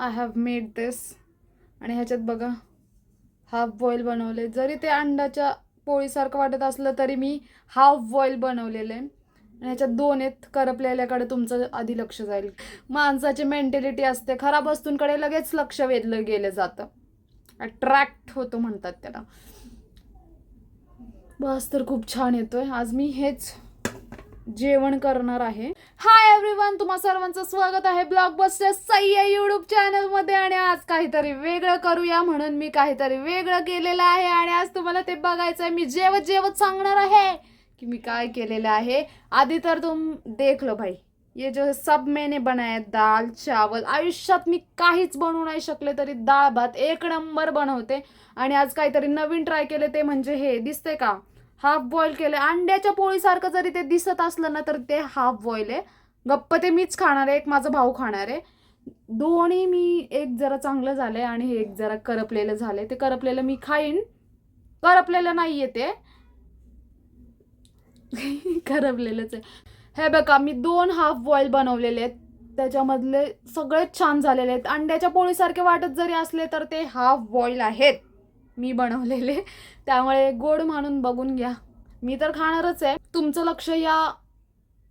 I have made दिस आणि ह्याच्यात बघा हाफ बॉईल बनवले. जरी ते अंडाच्या पोळीसारखं वाटत असलं तरी मी हाफ बॉईल बनवलेलं. आहे आणि ह्याच्यात दोन आहेत करपलेल्याकडे तुमचं आधी लक्ष जाईल. माणसाची मेंटॅलिटी असते खराब वस्तूंकडे लगेच लक्ष वेधलं गेलं जातं. अट्रॅक्ट होतो म्हणतात त्याला. बस तर खूप छान येतोय. आज मी हेच जेवण करणार आहे. हाय एव्हरीवन तुम्हा सर्वांचं स्वागत आहे ब्लॉग बस्टर सय्या युट्यूब चॅनलमध्ये आणि आज काहीतरी वेगळं करूया म्हणून मी काहीतरी वेगळं केलेलं आहे आणि आज तुम्हाला ते बघायचं आहे मी जेवत जेवत सांगणार आहे की मी काय केलेलं आहे. आधी तर तुम देख लो भाई ये जो सब मैंने बनाया दाल चावल. आयुष्यात मी काहीच बनवू नाही शकले तरी डाळ भात एक नंबर बनवते. आणि आज काहीतरी नवीन ट्राय केले ते म्हणजे हे दिसते का? हाफ बॉईल केलं. अंड्याच्या पोळीसारखं जरी ते दिसत असलं ना तर ते हाफ बॉईल आहे. गप्प ते मीच खाणार आहे एक माझा भाऊ खाणार आहे. दोन्ही मी एक जरा चांगलं झालं आहे आणि हे एक जरा करपलेलं झालंय. ते करपलेलं मी खाईन. करपलेलं नाही ते. करपलेलंच आहे. हे बघा मी दोन हाफ बॉईल बनवलेले आहेत. त्याच्यामधले सगळेच छान झालेले आहेत. अंड्याच्या पोळीसारखे वाटत जरी असले तर ते हाफ बॉईल आहेत. मी बनवलेले. त्यामुळे गोड म्हणून बघून घ्या. मी तर खाणारच आहे. तुमचं लक्ष या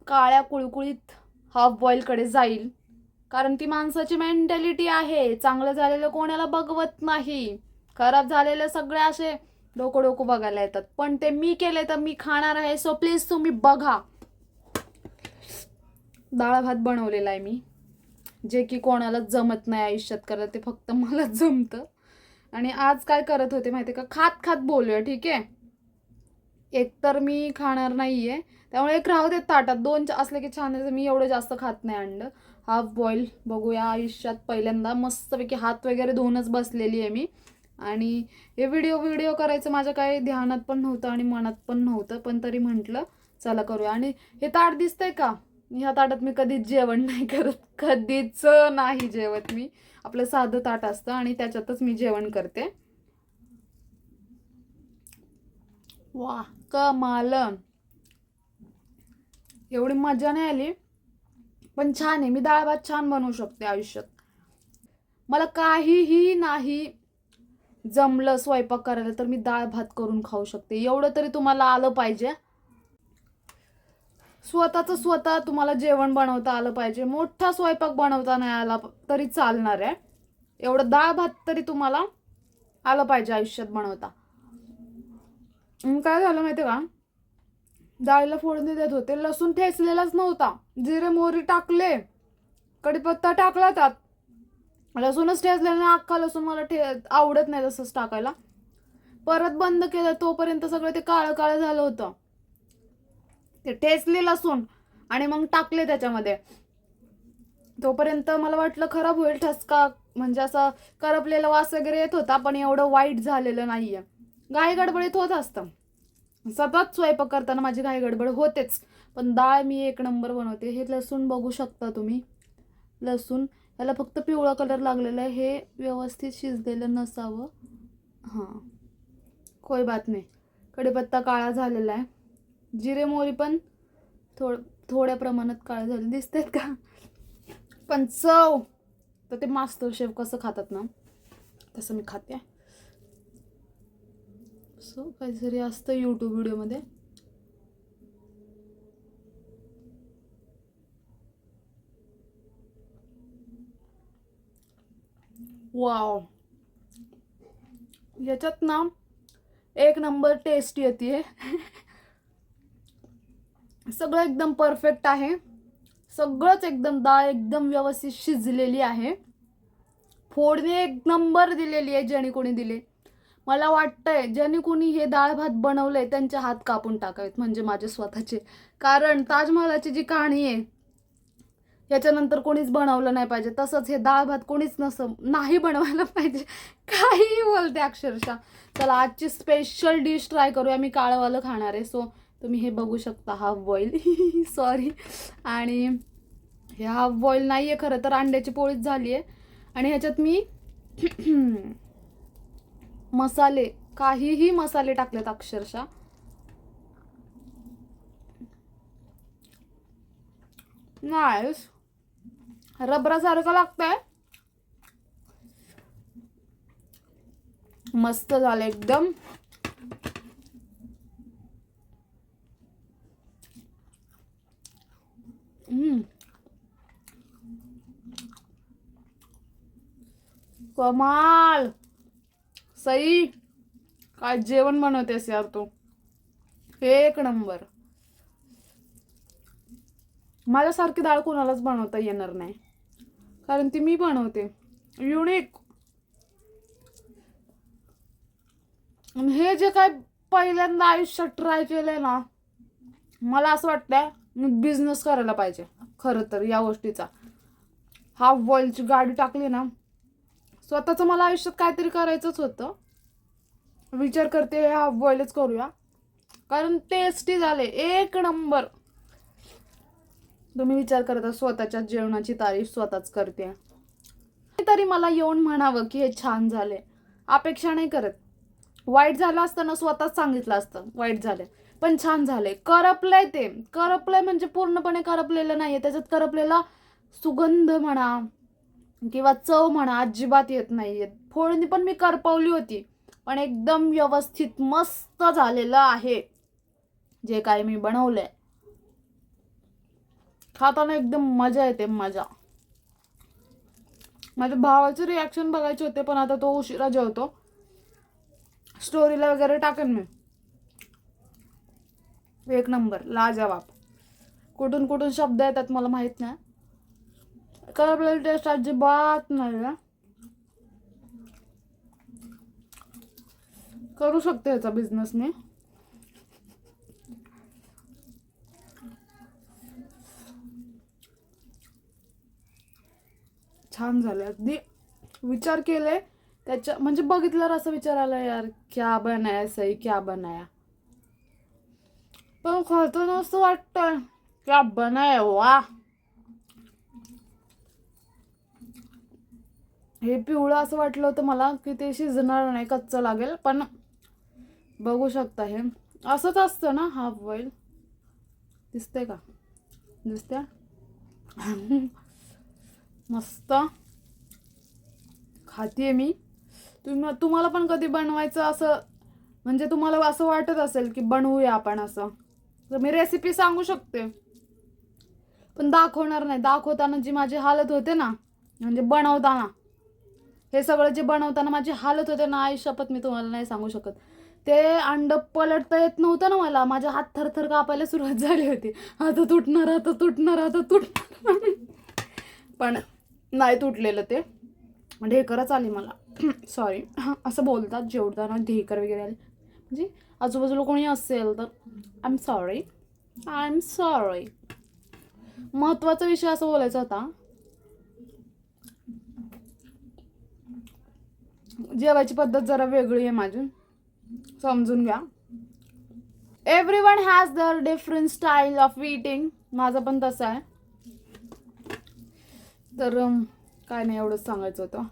काळ्या कुळकुळीत हाफ बॉईलकडे जाईल. कारण ती माणसाची मेंटॅलिटी आहे. चांगलं झालेलं कोणाला बघवत नाही. खराब झालेलं सगळे असे डोकं डोकं बघायला येतात. पण ते मी केले तर मी खाणार आहे. सो प्लीज तुम्ही बघा. डाळ भात बनवलेला आहे मी. जे की कोणालाच जमत नाही आयुष्यात करत ते फक्त मलाच जमतं. आणि आज काय करत होते माहिती का? खात खात बोलूया ठीक आहे? एक तर मी खाणार नाही आहे त्यामुळे एक राहू देत ताटात. दोन असले की छान मी एवढं जास्त खात नाही अंड. हाफ बॉईल बघूया आयुष्यात पहिल्यांदा. मस्तपैकी हात वगैरे धुवूनच बसलेली आहे मी. आणि हे व्हिडिओ व्हिडिओ करायचं माझ्या काही ध्यानात पण नव्हतं आणि मनात पण नव्हतं पण तरी म्हटलं चला करूया. आणि हे ताट दिसतंय का? ह्या ताटात मी कधीच जेवण नाही करत. कधीच नाही जेवत मी. आपलं साधं ताट असतं आणि त्याच्यातच मी जेवण करते. वा. कमाल. एवढी मजा नाही आली पण छान आहे. मी डाळ भात छान बनवू शकते आयुष्यात. मला काहीही नाही जमलं स्वयंपाक करायला तर मी डाळ भात करून खाऊ शकते. एवढं तरी तुम्हाला आलं पाहिजे. स्वतःचं स्वतः तुम्हाला जेवण बनवता आलं पाहिजे. मोठा स्वयंपाक बनवता नाही आला तरी चालणार आहे. एवढं डाळ भात तरी तुम्हाला आलं पाहिजे आयुष्यात बनवता. मग काय झालं माहिती का? डाळीला फोडणी देत होते. लसूण ठेचलेलाच नव्हता. जिरे मोहरी टाकले. कढीपत्ता टाकला त्यात. लसूणच ठेचलेला नाही. अख्खा लसूण मला ठे आवडत नाही तसंच टाकायला. परत बंद केलं. तोपर्यंत सगळं ते काळं काळं झालं होतं. ते ठेचले लसूण आणि मग टाकले त्याच्यामध्ये. तोपर्यंत मला वाटलं खराब होईल ठसका म्हणजे असं करपलेला वास वगैरे येत होता पण एवढं वाईट झालेलं नाही आहे घाई गडबडीत होत असतं. सतत स्वयंपाक करताना माझी घाई गडबड होतेच. पण डाळ मी एक नंबर बनवते. हे लसूण बघू शकता तुम्ही. लसूण याला फक्त पिवळा कलर लागलेला आहे. हे व्यवस्थित शिजलेलं नसावं. हां. कोई बात नाही. कढीपत्ता काळा झालेला आहे. जिरे मोहरी पण थोड थोड्या प्रमाणात काळे झाले. दिसतात का? पण चव! तर ते मास्टर शेफ कसं खातात ना तसं मी खाते. सो काहीतरी असतं यूट्यूब व्हिडिओमध्ये. वाव याच्यात ना एक नंबर टेस्ट येते सगळं एकदम परफेक्ट आहे. सगळंच एकदम डाळ एकदम व्यवस्थित शिजलेली आहे. फोडणी एक नंबर दिलेली आहे ज्याने कोणी दिले. मला वाटतंय ज्याने कोणी हे डाळ भात बनवलंय त्यांचे हात कापून टाकावेत म्हणजे माझे स्वतःचे. कारण ताजमहालाची जी कहाणी आहे याच्यानंतर कोणीच बनवलं नाही पाहिजे. तसंच हे डाळ भात कोणीच नसं नाही बनवायला पाहिजे. काहीही बोलते अक्षरशः. चला आजची स्पेशल डिश ट्राय करूया. मी काळंवालं खाणार आहे सो तुम्ही हे बघू शकता हाफ बॉईल सॉरी आणि हे हाफ बॉईल नाही आहे खरं तर अंड्याची पोळीच झाली आहे आणि ह्याच्यात मी मसाले काहीही मसाले टाकलेत अक्षरशः. नाही रबरासारखं लागतंय. मस्त झालं एकदम. कमाल. सई काय जेवण बनवतेस यार तू? एक नंबर. माझ्यासारखी सारखी डाळ कोणालाच बनवता येणार नाही. कारण ती मी बनवते. युनिक हे जे काय पहिल्यांदा आयुष्यात ट्राय केलंय ना मला असं वाटतंय बिझनेस करायला पाहिजे. खरं तर या गोष्टीचा. हाफ बॉईलची गाडी टाकली ना स्वतःचं मला आयुष्यात काहीतरी करायचंच होतं. विचार करते हाफ बॉईलच करूया. कारण टेस्टी झाले एक नंबर. तुम्ही विचार करता स्वतःच्या जेवणाची तारीफ स्वतःच करते. तरी मला येऊन म्हणावं की हे छान झाले. अपेक्षा नाही करत. वाईट झालं असतं ना स्वतःच सांगितलं असतं. वाईट झालं. पण छान झालंय. करपलंय ते. करपलंय म्हणजे पूर्णपणे करपलेलं नाहीये. त्याच्यात करपलेला सुगंध म्हणा किंवा चव म्हणा अजिबात येत नाहीये. फोडणी पण मी करपवली होती. पण एकदम व्यवस्थित मस्त झालेलं आहे. जे काय मी बनवलंय. खाताना एकदम मजा येते मजा. माझ्या भावाचे रिॲक्शन बघायचे होते पण आता तो उशिरा जेवतो. स्टोरीला वगैरे टाकेन मी. एक नंबर लाजवाब. कुठून कुठून शब्द येतात मला माहीत नाही. करपलेली टेस्ट अजिबात नाही ना करू शकते याचा बिझनेस मी. छान झालं. अगदी विचार केले त्याच्या म्हणजे बघितल्यावर असं विचार आला यार क्या बनाया सही क्या बनाया. पण खातून असं वाटतं. की बनाया वा हे पिवळं असं वाटलं होतं मला की ते शिजणार नाही कच्चं लागेल. पण बघू शकता हे. असंच असतं ना हाफ बॉईल दिसतंय का? दिसतंय? मस्त. खाते मी. तुम्ही तुम्हाला पण कधी बनवायचं असं म्हणजे तुम्हाला असं वाटत असेल की बनवूया आपण असं. तर मी रेसिपी सांगू शकते. पण दाखवणार नाही. दाखवताना जी माझी हालत होते ना म्हणजे बनवताना हे सगळं जे बनवताना माझी हालत होते ना आई शपथ मी तुम्हाला नाही सांगू शकत. ते अंड पलटता येत नव्हतं ना मला. माझ्या हात थरथर कापायला सुरुवात झाली होती. आता तुटणार आता तुटणार आता तुटणार. पण नाही तुटलेलं ते. ढेकरच आली मला. सॉरी असं बोलतात जेवताना ढेकर वगैरे आले. म्हणजे आजूबाजूला कोणी असेल तर I am sorry I am sorry महत्त्वाचा विषय असं बोलायचा होता जेवायची पद्धत जरा वेगळी आहे माझी. समजून घ्या. Everyone has their different style of eating माझं पण तसं आहे. तर काय नाही एवढंच सांगायचं होतं.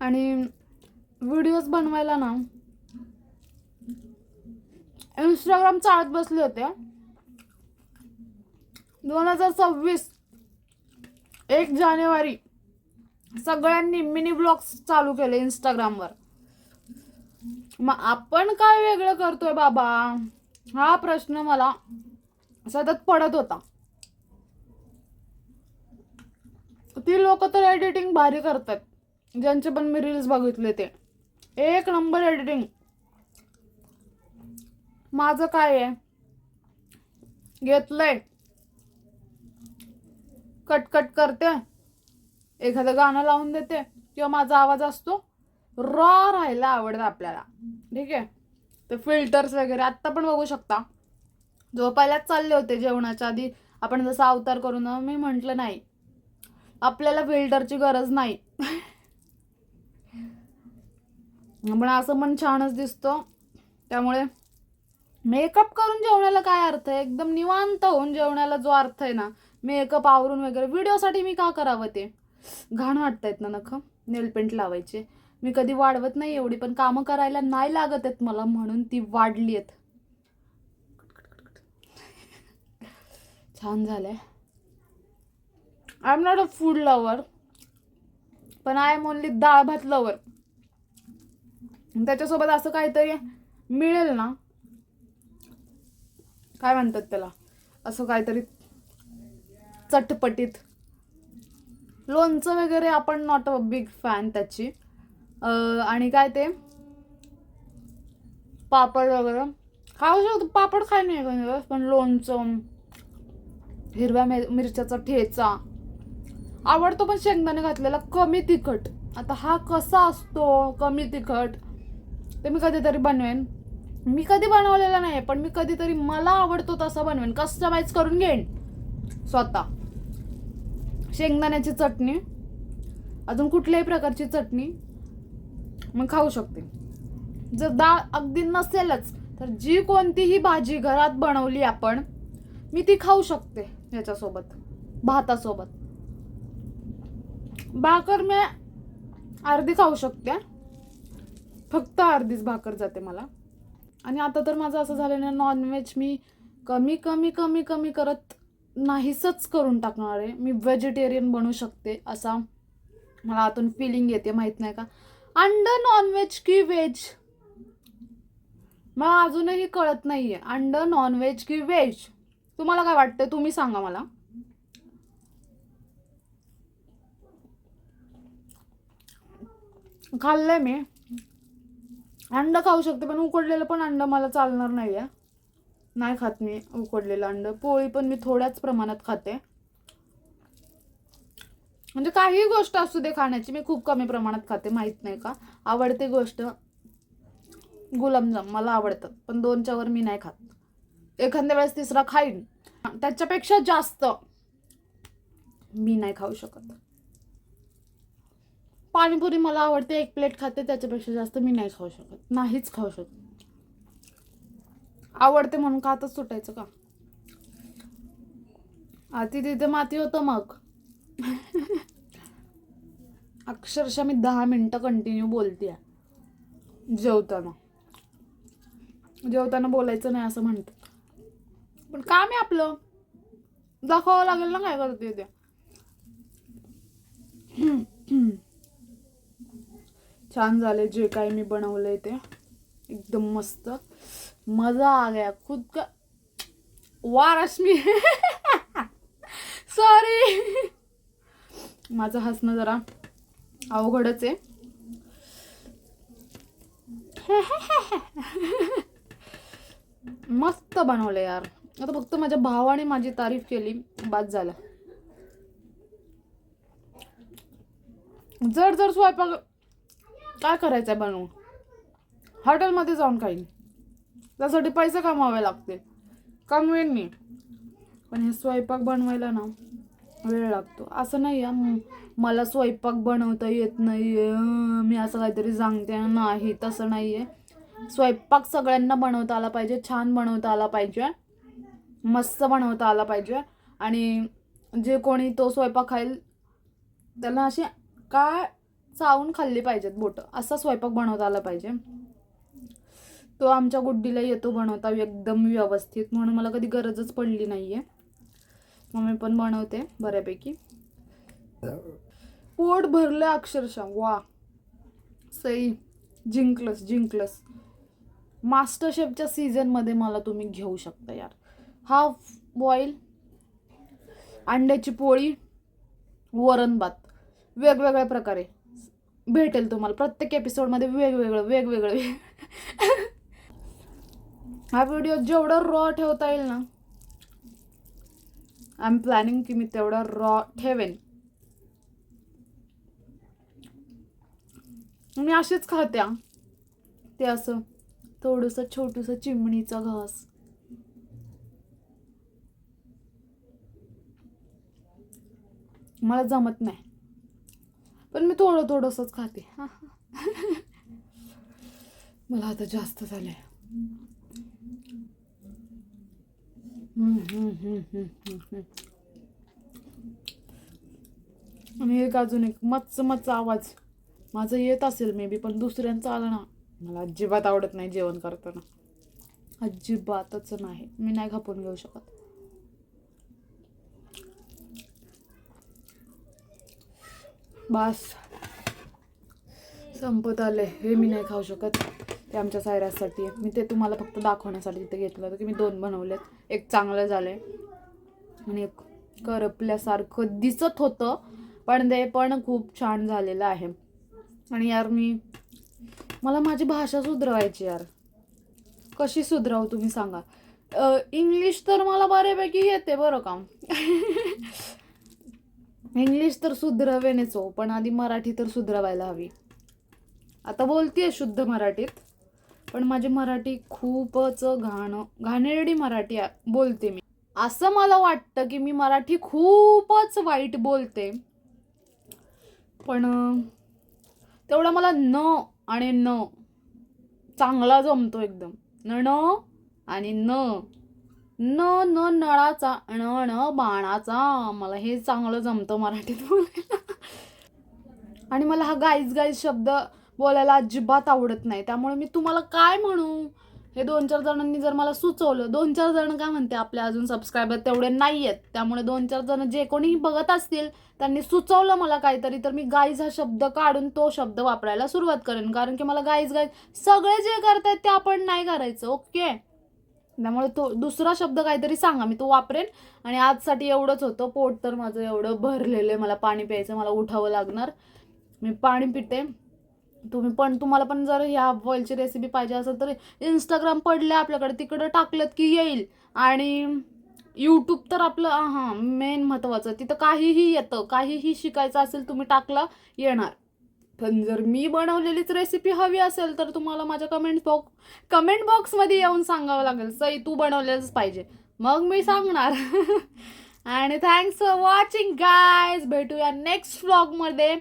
आणि व्हिडिओज बनवायला ना इंस्टाग्राम चाळत बसले होते. दोन हजार सव्वीस एक जानेवारी सगळ्यांनी मिनी ब्लॉग्स चालू केले इंस्टाग्रामवर मग आपण काय वेगळं करतोय बाबा? हा प्रश्न मला सतत पडत होता. ती लोक तर एडिटिंग भारी करतात. ज्यांचे पण मी रील्स बघितले ते. एक नंबर एडिटिंग माझं काय आहे? घेतलंय. कट कट करते. एखादं गाणं लावून देते. किंवा माझा आवाज असतो. रॉ राहायला आवडतं आपल्याला. ठीक आहे? ते फिल्टर्स वगैरे. आत्ता पण बघू शकता. झोपायलाच चालले होते जेवणाच्या आधी. आपण जसा अवतार करू ना मी म्हटलं नाही. आपल्याला फिल्टरची गरज नाही. पण असं पण छानच दिसतो. त्यामुळे मेकअप करून जेवणाला काय अर्थ आहे? एकदम निवांत होऊन जेवणाला जो अर्थ आहे ना मेकअप आवरून वगैरे व्हिडिओसाठी मी का करावं ते? घाण वाटतायत ना नख नेल पेंट लावायचे. मी कधी वाढवत नाही एवढी पण कामं करायला नाही लागत आहेत मला म्हणून ती वाढली आहेत. छान झालंय. I am not a food lover पण I am only dal bhat lover त्याच्यासोबत असं काहीतरी मिळेल ना काय म्हणतात त्याला? असं काहीतरी चटपटीत. लोणचं वगैरे आपण नॉट अ बिग फॅन त्याची. आणि काय ते? पापड वगैरे. खाऊ शकतो पापड खाय नाही एखाद्या म्हणजे, पण लोणचं हिरव्या मिर- मिरच्याचा ठेचा. आवडतो पण शेंगदाणे घातलेला कमी तिखट. आता हा कसा असतो कमी तिखट ते मी कधीतरी बनवेन. मी कधी बनवलेला नाही पण मी कधीतरी मला आवडतो तसं बनवेन. कस्टमाइज करून घेईन. स्वतः. शेंगदाण्याची चटणी. अजून कुठल्याही प्रकारची चटणी मग खाऊ शकते. जर डाळ अगदी नसेलच तर जी कोणतीही भाजी घरात बनवली आपण मी ती खाऊ शकते याच्यासोबत भातासोबत. भाकर मी अर्धी खाऊ शकते. फक्त अर्धीच भाकर जाते मला. आणि आता तर माझं असं झालं ना नॉनव्हेज मी कमी कमी कमी कमी करत नाहीसच करून टाकणार आहे. मी व्हेजिटेरियन बनू शकते असा मला आतून फिलिंग येते माहीत नाही का? अंड नॉनव्हेज की व्हेज मला अजूनही कळत नाहीये. अंड नॉनव्हेज की व्हेज तुम्हाला काय वाटतं तुम्ही सांगा मला. खाल्लंय मी. अंड खाऊ शकते पण उकडलेलं पण अंड मला चालणार नाही आहे नाही खात मी उकडलेलं अंड. पोळी पण मी थोड्याच प्रमाणात खाते. म्हणजे काही गोष्ट असू दे खाण्याची मी खूप कमी प्रमाणात खाते माहीत नाही का? आवडते गोष्ट गुलाबजाम मला आवडतात पण दोनच्यावर मी नाही खात. एखाद्या वेळेस तिसरा खाईन. त्याच्यापेक्षा जास्त मी नाही खाऊ शकत. पाणीपुरी मला आवडते एक प्लेट खाते त्याच्यापेक्षा जास्त मी नाही खाऊ शकत. नाहीच खाऊ शकत. आवडते म्हणून खातच सुटायचं का? आधी तिथे माती होतं मग. अक्षरशः मी दहा मिनटं कंटिन्यू बोलते जेवताना. जेवताना बोलायचं नाही असं म्हणतात. पण काम आहे आपलं. दाखवावं लागेल ना काय करते ते. छान झाले जे काही मी बनवलंय ते. एकदम मस्त. मजा आ गया. खुद का वा रश्मी सॉरी माझं हसणं जरा अवघडच आहे. मस्त बनवलं यार. आता फक्त माझ्या भावाने माझी तारीफ केली बाद झालं. जर जर स्वयंपाक काय करायचं आहे बनवून? हॉटेलमध्ये जाऊन खाईन. त्यासाठी पैसे कमावे लागते कन्व्हिनियंट मी. पण हे स्वयंपाक बनवायला ना वेळ लागतो. असं नाही आहे मला स्वयंपाक बनवता येत नाही मी असं काहीतरी सांगते नाही तसं नाही आहे. स्वयंपाक सगळ्यांना बनवता आला पाहिजे छान बनवता आला पाहिजे मस्त बनवता आला पाहिजे. आणि जे कोणी तो स्वयंपाक खाईल त्याला असे काय चावून खाल्ली पाहिजेत बोटं. असा स्वयंपाक बनवता आला पाहिजे. तो आमच्या गुड्डीला येतो बनवता एकदम व्यवस्थित म्हणून मला कधी गरजच पडली नाही आहे मम्मी पण बनवते बऱ्यापैकी. पोट भरलं अक्षरशः. वा. सई जिंकलंस जिंकलंस. मास्टर शेफच्या सीझनमध्ये मला तुम्ही घेऊ शकता यार. हाफ बॉईल अंड्याची पोळी वरण भात. वेगवेगळ्या प्रकारे. भेटेल तुम्हाला. प्रत्येक एपिसोडमध्ये वेगवेगळं वेगवेगळं. हा व्हिडिओ जेवढं रॉ ठेवता येईल ना आय एम प्लॅनिंग की मी तेवढं रॉ ठेवेन. मी अशीच खात्या. ते असं थोडंसं छोटूस चिमणीचा घास. मला जमत नाही. पण मी थोडं थोडंसंच खाते. मला आता जास्त हम्म, हम्म. आणि एक अजून एक मच्च मच्च आवाज. माझं येत असेल मे बी पण दुसऱ्यांचा आला ना मला अजिबात आवडत नाही जेवण करताना. अजिबातच नाही. मी नाही खपून घेऊ शकत. बस. संपत आलं हे मी नाही खाऊ शकत. ते आमच्या सायरासाठी. आहे मी ते तुम्हाला फक्त दाखवण्यासाठी तिथे घेतलं होतं की मी दोन बनवलेत. एक चांगलं झालं आणि एक करपल्यासारखं दिसत होतं पण ते पण खूप छान झालेलं आहे. आणि यार मी मला माझी भाषा सुधरवायची यार. कशी सुधराव तुम्ही सांगा. इंग्लिश तर मला बऱ्यापैकी येते बरं का. इंग्लिश तर सुधरवेनेच हो पण आधी मराठी तर सुधरवायला हवी. आता बोलतीये शुद्ध मराठीत पण माझी मराठी खूपच घाण घाणेरडी मराठी आहे- बोलते मी. असं मला वाटतं की मी मराठी खूपच वाईट बोलते पण तेवढं मला न आणि न चांगला जमतो एकदम. न न आणि न. न न नळाचा न न बाणाचा. मला हे चांगलं जमतं मराठीत बोलायला. आणि मला हा गाईज गाईज शब्द बोलायला अजिबात आवडत नाही. त्यामुळे मी तुम्हाला काय म्हणू? हे दोन चार जणांनी जर मला सुचवलं दोन चार जण काय म्हणते आपले अजून सबस्क्रायबर तेवढे नाही आहेत त्यामुळे दोन चार जण जे कोणीही बघत असतील त्यांनी सुचवलं मला काहीतरी तर मी गाईज हा शब्द काढून तो शब्द वापरायला सुरुवात करेन. कारण की मला गाईज गाईज सगळे जे करतायत ते आपण नाही करायचं ओके? त्यामुळे तो दुसरा शब्द काहीतरी सांगा मी तो वापरेन. आणि आजसाठी एवढंच होतं. पोट तर माझं एवढं भरलेलं आहे. मला पाणी प्यायचं मला उठावं लागणार. मी पाणी पिते. तुम्ही पण तुम्हाला पण जर ह्या बॉईलची रेसिपी पाहिजे असेल तर इंस्टाग्राम पडले आपल्याकडे. तिकडं टाकलं की येईल. आणि यूट्यूब तर आपलं हां मेन महत्त्वाचं तिथं काहीही येतं. काहीही शिकायचं असेल तुम्ही टाकला येणार. पण जर मी बनवलेलीच रेसिपी हवी असेल तर तुम्हाला माझ्या कमेंट बॉक्स कमेंट बॉक्समध्ये येऊन सांगावं लागेल सई तू बनवलेलंच पाहिजे. मग मी सांगणार. आणि थँक्स फॉर वॉचिंग गायज भेटूया नेक्स्ट व्लॉगमध्ये